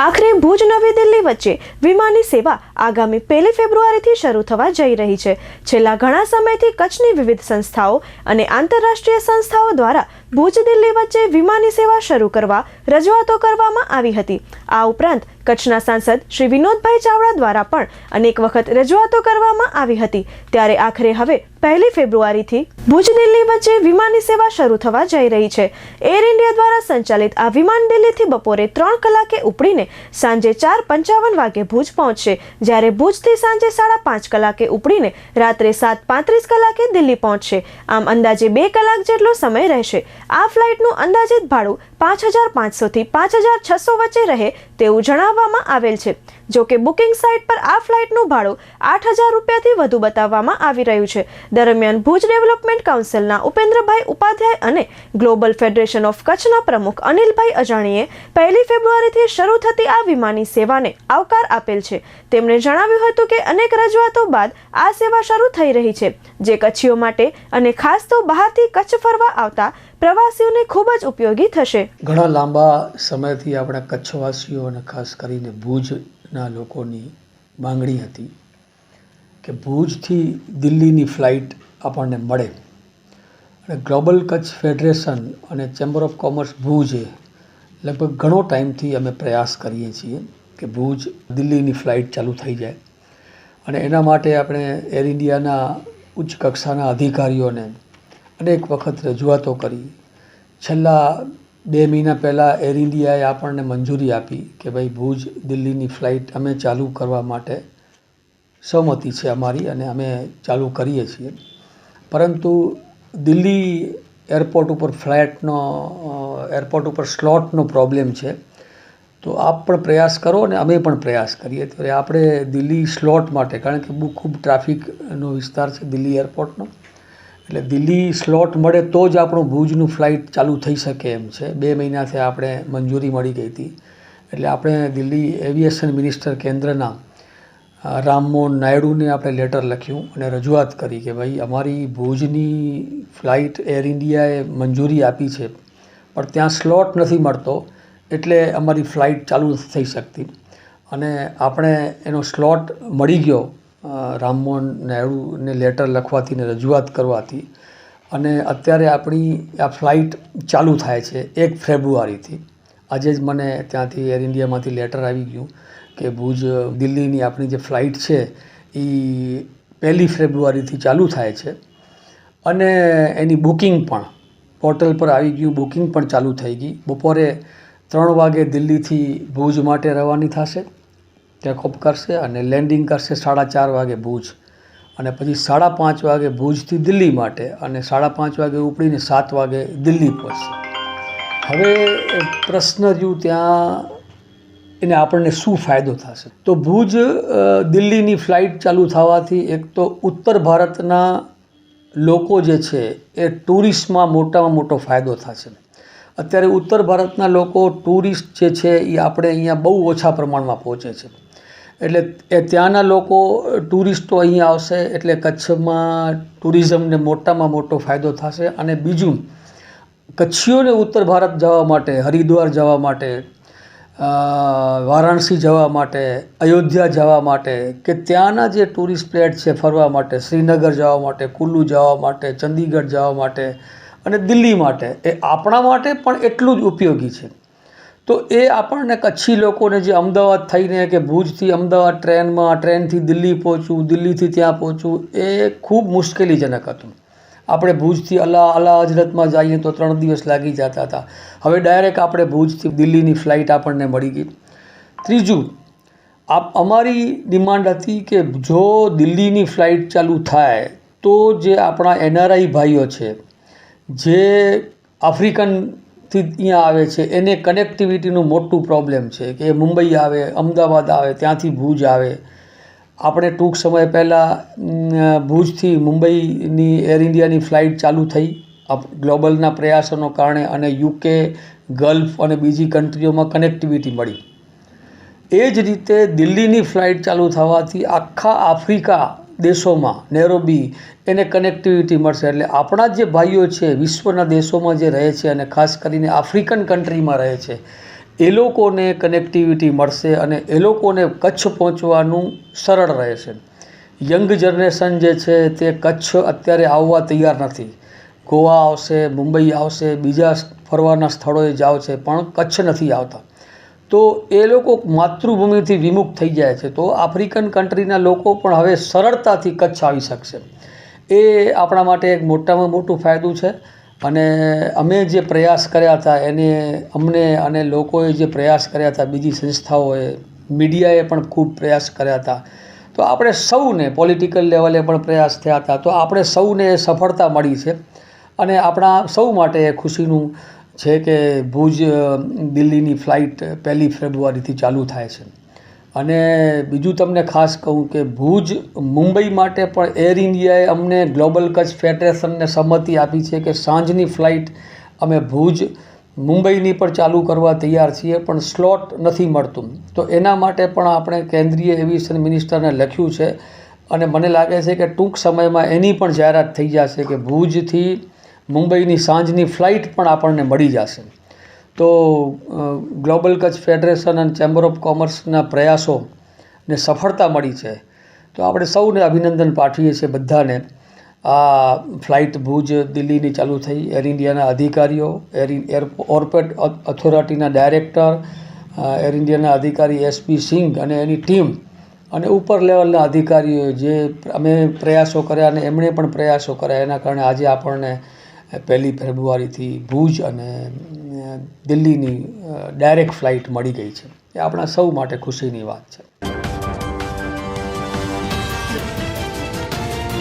આખરે ભુજ નવી દિલ્હી વચ્ચે વિમાની સેવા આગામી પહેલી ફેબ્રુઆરીથી શરૂ થવા જઈ રહી છે. છેલ્લા ઘણા સમયથી કચ્છની વિવિધ સંસ્થાઓ અને આંતરરાષ્ટ્રીય સંસ્થાઓ દ્વારા ભુજ, દિલ્હી વચ્ચે વિમાની સેવા શરૂ કરવા રજૂઆતો કરવામાં આવી હતી. આ ઉપરાંત કચ્છના સાંસદ શ્રી વિનોદભાઈ ચાવડા દ્વારા પણ અનેક વખત રજૂઆતો કરવામાં આવી હતી. ત્યારે આખરે હવે પહેલી ફેબ્રુઆરીથી ભુજ, દિલ્હી વચ્ચે વિમાની સેવા શરૂ થવા જઈ રહી છે. એર ઇન્ડિયા દ્વારા સંચાલિત આ વિમાન દિલ્હીથી બપોરે ત્રણ કલાકે ઉપડીને સાંજે ચાર પંચાવન વાગે ભુજ પહોંચશે જ્યારે ભુજથી સાંજે સાડા પાંચ કલાકે ઉપડીને રાત્રે સાત પાંત્રીસ કલાકે દિલ્હી પહોંચશે. આમ અંદાજે બે કલાક જેટલો સમય રહેશે. આ ફ્લાઇટનું અંદાજિત ભાડું પાંચ હજાર પાંચસોથી પાંચ હજાર છસો વચ્ચે રહે તેવું જણાવવામાં આવેલ છે. જો કે બુકિંગ સાઇટ પર આ ફ્લાઇટનું ભાડું આઠ હજાર રૂપિયાથી વધુ બતાવવામાં આવી રહ્યું છે. દરમિયાન ભુજ ડેવલપમેન્ટ કાઉન્સિલના ઉપેન્દ્રભાઈ ઉપાધ્યાય અને ગ્લોબલ ફેડરેશન ઓફ કચ્છના પ્રમુખ અનિલભાઈ અજાણીએ પહેલી ફેબ્રુઆરીથી શરૂ થતી આ વિમાની સેવાને આવકાર આપેલ છે. તેમણે જણાવ્યું હતું કે અનેક રજૂઆતો બાદ આ સેવા શરૂ થઈ રહી છે. જે કચ્છીઓ માટે અને ખાસ તો બહારથી કચ્છ ફરવા આવતા પ્રવાસીઓને ખૂબ જ ઉપયોગી થશે. ઘણા લાંબા સમયથી આપણા કચ્છવાસીઓ અને ખાસ કરીને ભુજના લોકોની માંગણી હતી કે ભુજથી દિલ્હીની ફ્લાઇટ આપણને મળે. અને ગ્લોબલ કચ્છ ફેડરેશન અને ચેમ્બર ઓફ કોમર્સ ભુજે લગભગ ઘણો ટાઈમથી અમે પ્રયાસ કરીએ છીએ. કે ભુજ દિલ્હીની ફ્લાઇટ ચાલુ થઈ જાય. અને એના માટે આપણે એર ઇન્ડિયાના ઉચ્ચ કક્ષાના અધિકારીઓને અનેક વખત રજૂઆતો કરી. છેલ્લા બે મહિના પહેલાં એર ઇન્ડિયાએ આપણને મંજૂરી આપી કે ભાઈ ભુજ દિલ્હીની ફ્લાઇટ અમે ચાલુ કરવા માટે સહમતિ છે અમારી અને અમે ચાલુ કરીએ છીએ. પરંતુ દિલ્હી એરપોર્ટ ઉપર ફ્લાઇટનો એરપોર્ટ ઉપર સ્લોટનો પ્રોબ્લેમ છે. તો આપ પણ પ્રયાસ કરો અને અમે પણ પ્રયાસ કરીએ. ત્યારે આપણે દિલ્હી સ્લોટ માટે, કારણ કે બહુ ખૂબ ટ્રાફિકનો વિસ્તાર છે દિલ્હી એરપોર્ટનો. એટલે દિલ્હી સ્લોટ મળે તો જ આપણું ભુજનું ફ્લાઇટ ચાલુ થઈ શકે એમ છે. બે મહિનાથી આપણે મંજૂરી મળી ગઈ હતી. એટલે આપણે દિલ્હી એવિએશન મિનિસ્ટર કેન્દ્રના રામમોહન નાયડુને આપણે લેટર લખ્યું અને રજૂઆત કરી કે ભાઈ, અમારી ભુજની ફ્લાઇટ એર ઇન્ડિયાએ મંજૂરી આપી છે. પણ ત્યાં સ્લોટ નથી મળતો. એટલે અમારી ફ્લાઇટ ચાલુ નથી થઈ શકતી. અને આપણે એનો સ્લોટ મળી ગયો રામમોહન નાયડુને લેટર લખવાથી ને રજૂઆત કરવાથી. અને અત્યારે આપણી આ ફ્લાઇટ ચાલુ થાય છે એક ફેબ્રુઆરીથી. આજે જ મને ત્યાંથી એર ઇન્ડિયામાંથી લેટર આવી ગયું કે ભુજ, દિલ્હીની આપણી જે ફ્લાઇટ છે એ પહેલી ફેબ્રુઆરીથી ચાલુ થાય છે. અને એની બુકિંગ પણ, પોર્ટલ પર આવી ગયું, બુકિંગ પણ ચાલુ થઈ ગઈ. બપોરે ત્રણ વાગે દિલ્હીથી ભુજ માટે રવાની થશે. ટેકઓફ કરશે અને લેન્ડિંગ કરશે સાડા ચાર વાગે ભુજ. અને પછી સાડા પાંચ વાગે ભુજથી દિલ્હી માટે અને સાડા પાંચ વાગે ઉપડીને સાત વાગે દિલ્હી પહોંચશે. હવે પ્રશ્ન રહ્યું ત્યાં એને આપણને શું ફાયદો થશે? તો ભુજ દિલ્હીની ફ્લાઇટ ચાલુ થવાથી એક તો ઉત્તર ભારતના લોકો જે છે એ ટુરિસ્ટમાં મોટામાં મોટો ફાયદો થશે. અત્યારે ઉત્તર ભારતના લોકો ટુરિસ્ટ જે છે એ આપણે અહીંયા બહુ ઓછા પ્રમાણમાં પહોંચે છે. એટલે એ ત્યાંના લોકો ટુરિસ્ટો અહીંયા આવશે એટલે કચ્છમાં ટુરિઝમને મોટામાં મોટો ફાયદો થશે અને બીજું, કચ્છીઓને ઉત્તર ભારત જવા માટે, હરિદ્વાર જવા માટે વારાણસી જવા માટે, અયોધ્યા જવા માટે કે ત્યાંના જે ટુરિસ્ટ પ્લેટ છે ફરવા માટે, શ્રીનગર જવા માટે, કુલ્લુ જવા માટે, ચંદીગઢ જવા માટે અને દિલ્હી માટે. એ આપણા માટે પણ એટલું જ ઉપયોગી છે. તો એ આપણને કચ્છી લોકોને જે અમદાવાદ થઈને કે ભુજથી અમદાવાદ ટ્રેનમાં, ટ્રેનથી દિલ્હી પહોંચવું, દિલ્હીથી ત્યાં પહોંચવું, એ ખૂબ મુશ્કેલીજનક હતું. આપણે ભુજથી અલા અલા હજરતમાં જઈએ તો ત્રણ દિવસ લાગી જતા હતા. હવે ડાયરેક્ટ આપણે ભુજથી દિલ્હીની ફ્લાઇટ આપણને મળી ગઈ. ત્રીજું, આપ, અમારી ડિમાન્ડ હતી કે જો દિલ્હીની ફ્લાઇટ ચાલુ થાય, તો જે આપણા એનઆરઆઈ ભાઈઓ છે જે આફ્રિકનથી અહીંયા આવે છે, એને કનેક્ટિવિટીનું મોટું પ્રોબ્લેમ છે કે એ મુંબઈ આવે, અમદાવાદ આવે, ત્યાંથી ભુજ આવે. આપણે ટૂંક સમય પહેલાં ભુજથી મુંબઈની એર ઇન્ડિયાની ફ્લાઇટ ચાલુ થઈ. ગ્લોબલના પ્રયાસોનો કારણે અને યુકે ગલ્ફ અને બીજી કન્ટ્રીઓમાં કનેક્ટિવિટી મળી. એ જ રીતે દિલ્હીની ફ્લાઇટ ચાલુ થવાથી આખા આફ્રિકા દેશોમાં નેરોબી એને કનેક્ટિવિટી મળશે. એટલે આપણા જે ભાઈઓ છે, વિશ્વના દેશોમાં જે રહે છે અને ખાસ કરીને આફ્રિકન કન્ટ્રીમાં રહે છે, એ લોકોને કનેક્ટિવિટી મળશે અને એ લોકોને કચ્છ પહોંચવાનું સરળ રહેશે યંગ જનરેશન જે છે, તે કચ્છ અત્યારે આવવા તૈયાર નથી. ગોવા આવશે, મુંબઈ આવશે, બીજા ફરવાના સ્થળોએ જાવ છે, પણ કચ્છ નથી આવતા. તો એ લોકો માતૃભૂમિથી વિમુખ થઈ જાય છે. તો આફ્રિકન કન્ટ્રીના લોકો પણ હવે સરળતાથી કચ્છ આવી શકશે. એ આપણા માટે એક મોટામાં મોટું ફાયદું છે અને અમે જે પ્રયાસ કર્યા હતા એને અમને અને લોકોએ જે પ્રયાસ કર્યા હતા, બીજી સંસ્થાઓએ, મીડિયાએ પણ ખૂબ પ્રયાસ કર્યા હતા. તો આપણે સૌને પોલિટિકલ લેવલે પણ પ્રયાસ થયા હતા. તો આપણે સૌને સફળતા મળી છે અને આપણા સૌ માટે ખુશીનું છે કે ભુજ દિલ્હીની ફ્લાઇટ પહેલી ફેબ્રુઆરીથી ચાલુ થાય છે. અને બીજું તમને ખાસ કહું કે ભુજ, મુંબઈ માટે પણ એર ઇન્ડિયાએ અમને ગ્લોબલ કચ્છ ફેડરેશનને સંમતિ આપી છે કે સાંજની ફ્લાઇટ અમે ભુજ, મુંબઈની પણ ચાલુ કરવા તૈયાર છીએ, પણ સ્લોટ નથી મળતું. તો એના માટે પણ આપણે કેન્દ્રીય એવિએશન મિનિસ્ટરને લખ્યું છે. અને મને લાગે છે કે ટૂંક સમયમાં એની પણ જાહેરાત થઈ જશે કે ભુજથી મુંબઈની સાંજની ફ્લાઇટ પણ આપણને મળી જશે. તો ગ્લોબલ કચ્છ ફેડરેશન અને ચેમ્બર ઓફ કોમર્સના પ્રયાસોને સફળતા મળી છે. તો આપણે સૌને અભિનંદન પાઠવીએ છીએ બધાને. આ ફ્લાઇટ ભુજ, દિલ્હીની ચાલુ થઈ. એર ઇન્ડિયાના અધિકારીઓ, એર ઓર્પેટ ઓથોરિટીના ડાયરેક્ટર એર ઇન્ડિયાના અધિકારી એસપી સિંઘ અને એની ટીમ અને ઉપર લેવલના અધિકારીઓ જે અમે પ્રયાસો કર્યા અને એમણે પણ પ્રયાસો કર્યા, એના કારણે આજે આપણને પહેલી ફેબ્રુઆરીથી ભુજ અને દિલ્હીની ડાયરેક્ટ ફ્લાઇટ મળી ગઈ છે. એ આપણા સૌ માટે ખુશીની વાત છે.